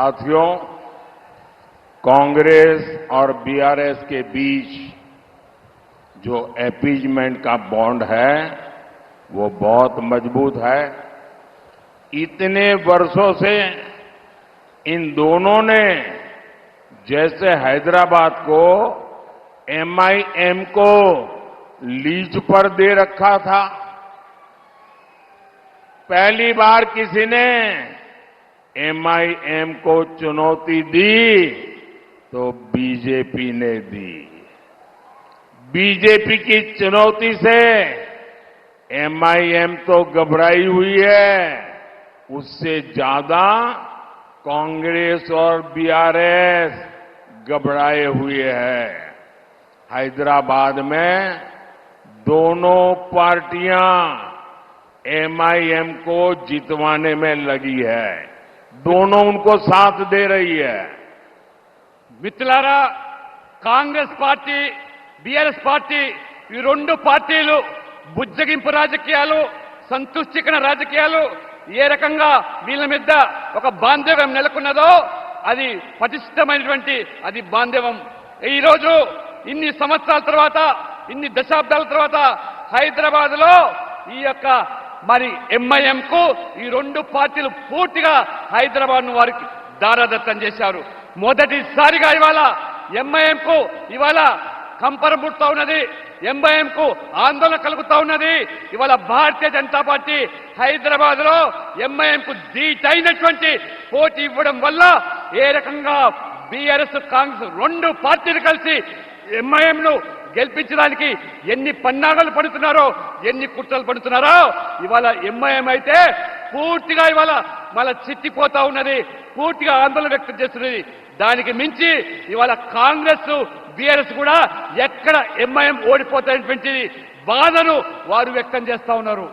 साथियों, कांग्रेस और बीआरएस के बीच जो एपीजमेंट का बॉन्ड है, वो बहुत मज़बूत है। इतने वर्षों से इन दोनों ने जैसे हैदराबाद को एमआईएम को लीज पर दे रखा था। पहली बार किसी ने एमआईएम को चुनौती दी तो बीजेपी ने दी। बीजेपी की चुनौती से एमआईएम तो घबराई हुई है। उससे ज़्यादा कांग्रेस और बीआरएस घबराए हुए हैं। हैदराबाद में दोनों पार्टियाँ एमआईएम को जितवाने में लगी है। दोनों उनको साथ दे रही है మిత్రులారా కాంగ్రెస్ పార్టీ బీఆర్ఎస్ పార్టీ ఈ రెండు పార్టీలు బుజ్జగింపు రాజకీయాలు సంతుష్టికర రాజకీయాలు ఏ రకంగా వీళ్ళ మీద ఒక బాంధవ్యం నెలకొన్నదో అది పటిష్టమైనటువంటి అది బాంధవ్యం ఈరోజు ఇన్ని సంవత్సరాల తర్వాత ఇన్ని దశాబ్దాల తర్వాత హైదరాబాద్ లో ఈ యొక్క మరి ఎంఐఎం కు ఈ రెండు పార్టీలు పూర్తిగా హైదరాబాద్ను వారికి దారాదత్తం చేశారు. మొదటిసారిగా ఇవాళ ఎంఐఎం కు ఇవాళ కంపరం ఉన్నది. ఎంఐఎం కు ఆందోళన కలుగుతా ఉన్నది. ఇవాళ భారతీయ జనతా పార్టీ హైదరాబాద్లో ఎంఐఎం కు పోటీ ఇవ్వడం వల్ల ఏ రకంగా బీఆర్ఎస్ కాంగ్రెస్ రెండు పార్టీలు కలిసి ఎంఐఎం ను గెలిపించడానికి ఎన్ని పన్నాగాలు పడుతున్నారో ఎన్ని కుట్రలు పడుతున్నారో ఇవాళ ఎంఐఎం అయితే పూర్తిగా ఇవాళ మళ్ళా చిట్టిపోతా ఉన్నది పూర్తిగా ఆందోళన వ్యక్తం చేస్తున్నది. దానికి మించి ఇవాళ కాంగ్రెస్ బీఆర్ఎస్ కూడా ఎక్కడ ఎంఐఎం ఓడిపోతాయనేటువంటి బాధను వారు వ్యక్తం చేస్తా ఉన్నారు.